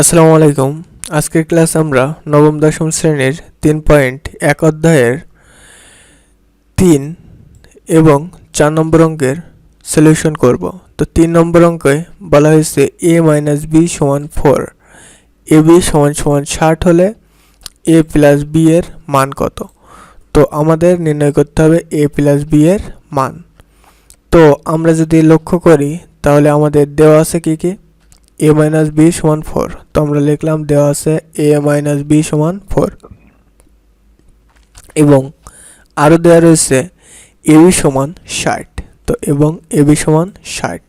আসসালামু আলাইকুম। আজকের ক্লাস আমরা নবম দশম শ্রেণির তিন পয়েন্ট এক অধ্যায়ের তিন এবং চার নম্বর অঙ্কের সলিউশন করব। তো তিন নম্বর অঙ্কে বলা হয়েছে এ মাইনাস বি সমান ফোর এ বি সমান সমান ষাট হলে এ প্লাস বি এর মান কত? তো আমাদের নির্ণয় করতে হবে এ প্লাস বি এর মান। তো আমরা যদি লক্ষ্য করি, তাহলে আমাদের দেওয়া আছে কী কি? এ মাইনাস বি সমান ফোর তো আমরা লিখলাম দেওয়া আছে এ মাইনাস বি সমান ফোর এবং আরও দেওয়া রয়েছে এ বি সমান ষাট। তো এবং এ বি সমান ষাট।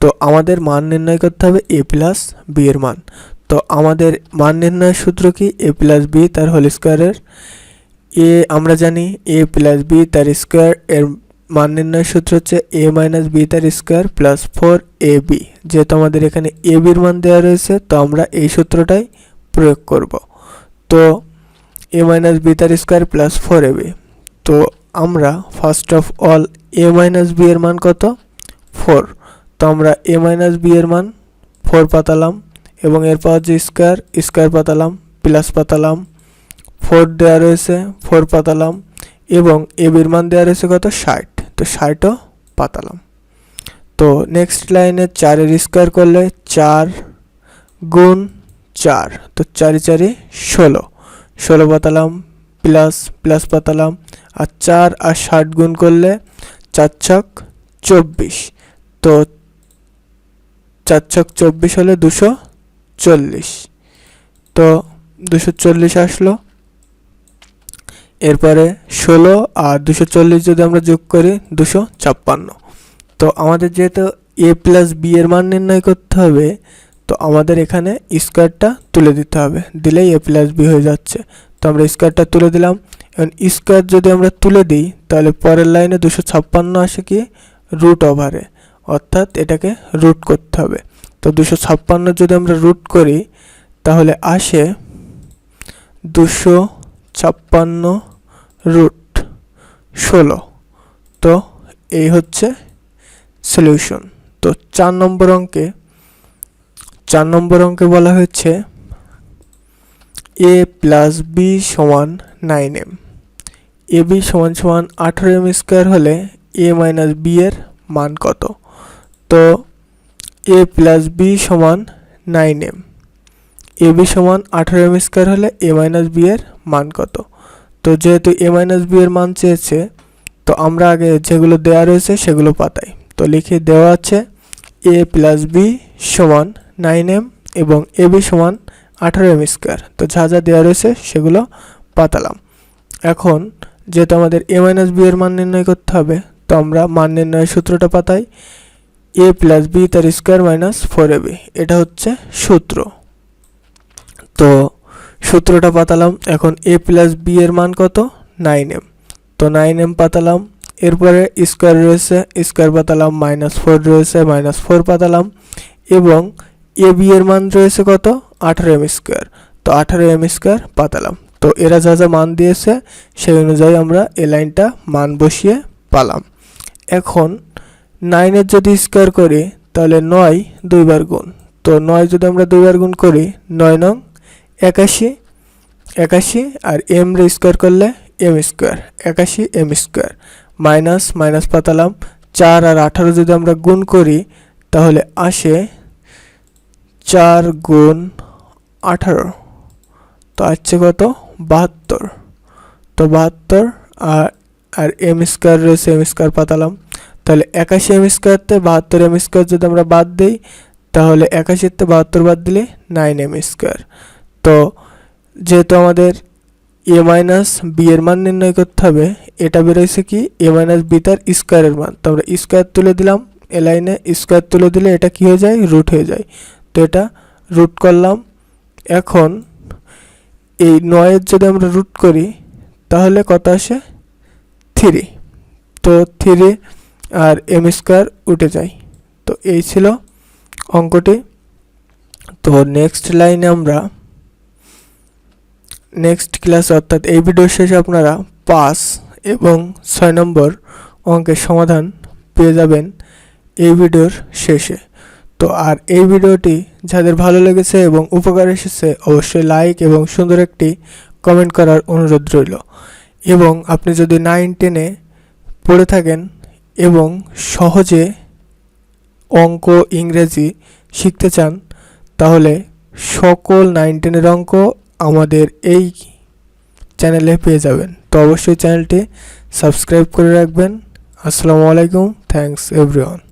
তো আমাদের মান নির্ণয় করতে হবে এ প্লাস বি এর মান। তো আমাদের মান নির্ণয়ের সূত্র কি? এ প্লাস বি তার হোল স্কোয়ারের এ আমরা জানি এ প্লাস বি তার স্কোয়ার এর মান নির্ণয়ের সূত্র হচ্ছে এ মাইনাস বি তার square plus four A B যেহেতু আমাদের এখানে এ বির মান দেওয়া রয়েছে, তো আমরা এই সূত্রটাই প্রয়োগ করব। তো এ মাইনাস বি তার square plus four A B তো আমরা first of all A minus B এর মান কত? ফোর তো আমরা এ মাইনাস বি এর মান ফোর পাতালাম এবং এরপর যে স্কোয়ার স্কোয়ার পাতালাম প্লাস পাতালাম ফোর দেওয়া রয়েছে ফোর পাতালাম এবং এ বির মান দেওয়া রয়েছে কত? ষাট। তো ষাটও পাতালাম। তো নেক্সট লাইনে চারের স্কোয়ার করলে চার গুণ চার, তো চারি চারি ষোলো। ষোলো পাতালাম প্লাস প্লাস পাতালাম, আর চার আর ষাট গুণ করলে চার ছক চব্বিশ। তো চার ছক চব্বিশ হলে দুশো চল্লিশ। তো দুশো চল্লিশ আসলো। এরপরে ষোলো আর দুশো চল্লিশ যদি আমরা যোগ করি, দুশো ছাপ্পান্ন। তো আমাদের যেহেতু এ প্লাস বি এর মান নির্ণয় করতে হবে, তো আমাদের এখানে স্কোয়ারটা তুলে দিতে হবে। দিলেই এ প্লাস বি হয়ে যাচ্ছে। তো আমরা স্কোয়ারটা তুলে দিলাম। এখন স্কোয়ার যদি আমরা তুলে দিই, তাহলে পরের লাইনে দুশো ছাপ্পান্ন আসে কি? রুট ওভারে অর্থাৎ এটাকে রুট করতে হবে। তো দুশো ছাপ্পান্ন যদি আমরা রুট করি, তাহলে আসে দুশো ছাপ্পান্ন রুট ষোলো। তো এই হচ্ছে সলিউশন তো চার নম্বর অঙ্কে, চার নম্বর অঙ্কে বলা হয়েছে এ প্লাস বি সমান নাইন এম এ বি সমান সমান আঠারো এম স্কোয়ার হলে এ মাইনাস বি এর মান কত? তো এ প্লাস বি সমান নাইন এম এ বি সমান আঠারো এম স্কোয়ার হলে এ মাইনাস বি এর মান কত? তো যেহেতু এ মাইনাস বি এর মান চেয়েছে, তো আমরা আগে যেগুলো দেওয়া রয়েছে সেগুলো পাতাই। তো লিখে দেওয়া আছে এ প্লাস বি সমান নাইন এম এবং এ বি সমান আঠারো এম স্কোয়ার তো যা যা দেওয়া রয়েছে সেগুলো পাতালাম। এখন যেহেতু আমাদের এ মাইনাস বি এর মান নির্ণয় করতে হবে, তো আমরা মান নির্ণয়ের সূত্রটা পাতাই। এ প্লাস বি তার square minus four A B এটা হচ্ছে সূত্র। তো সূত্রটা পাতালাম, এখন এ প্লাস বি এর মান কত? নাইন এম তো নাইন এম পাতালাম, এরপরে স্কোয়ার রয়েছে স্কোয়ার পাতালাম মাইনাস ফোর রয়েছে মাইনাস ফোর পাতালাম, এবং এ বি এর মান রয়েছে কত? আঠারো এম স্কোয়ার তো আঠারো এম স্কোয়ার পাতালাম। তো এরা যা যা মান দিয়েছে, সেই অনুযায়ী আমরা এ লাইনটা মান বসিয়ে পালাম। এখন নাইনের যদি স্কোয়ার করি, তাহলে নয় দুইবার গুণ। তো নয় যদি আমরা দুইবার গুণ করি, নয় নং একাশি একাশি আর এম রে স্কোয়ার করলে এম স্কোয়ার একাশি এম স্কোয়ার মাইনাস মাইনাস পাতালাম। চার আর আঠারো যদি আমরা গুণ করি, তাহলে আসে চার গুণ আঠারো। তো আসছে কত? বাহাত্তর। তো বাহাত্তর আর আর এম স্কোয়ার রয়েছে এম স্কোয়ার পাতালাম। তাহলে একাশি এম স্কোয়ারতে বাহাত্তর এম স্কোয়ার যদি আমরা বাদ দিই, তাহলে একাশিতে বাহাত্তর বাদ দিলে নাইন এম স্কোয়ার তো যেহেতু আমাদের এ মাইনাস বি এর মান নির্ণয় করতে হবে, এটা বেরোইছে কি? এ মাইনাস বি তার স্কোয়ারের মান। তো আমরা স্কোয়ার তুলে দিলাম এ লাইনে স্কোয়ার তুলে দিলে এটা কি হয়ে যায়? রুট হয়ে যায়। তো এটা রুট করলাম। এখন এই নয়ের যদি আমরা রুট করি, তাহলে কত আসে? থ্রি তো থ্রি আর এম স্কোয়ার উঠে যায়। তো এই ছিল অঙ্কটি। তো নেক্সট লাইনে আমরা নেক্সট ক্লাস অর্থাৎ এই ভিডিও শেষে আপনারা পাঁচ এবং ছয় নম্বর অঙ্কের সমাধান পেয়ে যাবেন এই ভিডিওর শেষে। তো আর এই ভিডিওটি যাদের ভালো লেগেছে এবং উপকার এসেছে, অবশ্যই লাইক এবং সুন্দর একটি কমেন্ট করার অনুরোধ রইল। এবং আপনি যদি নাইন টেনে পড়ে থাকেন এবং সহজে অঙ্ক ইংরেজি শিখতে চান, তাহলে সকল নাইন টেনের অঙ্ক আমাদের এই চ্যানেলে পেয়ে যাবেন। তো অবশ্যই চ্যানেলটি সাবস্ক্রাইব করে রাখবেন। আসসালামু আলাইকুম। Thanks everyone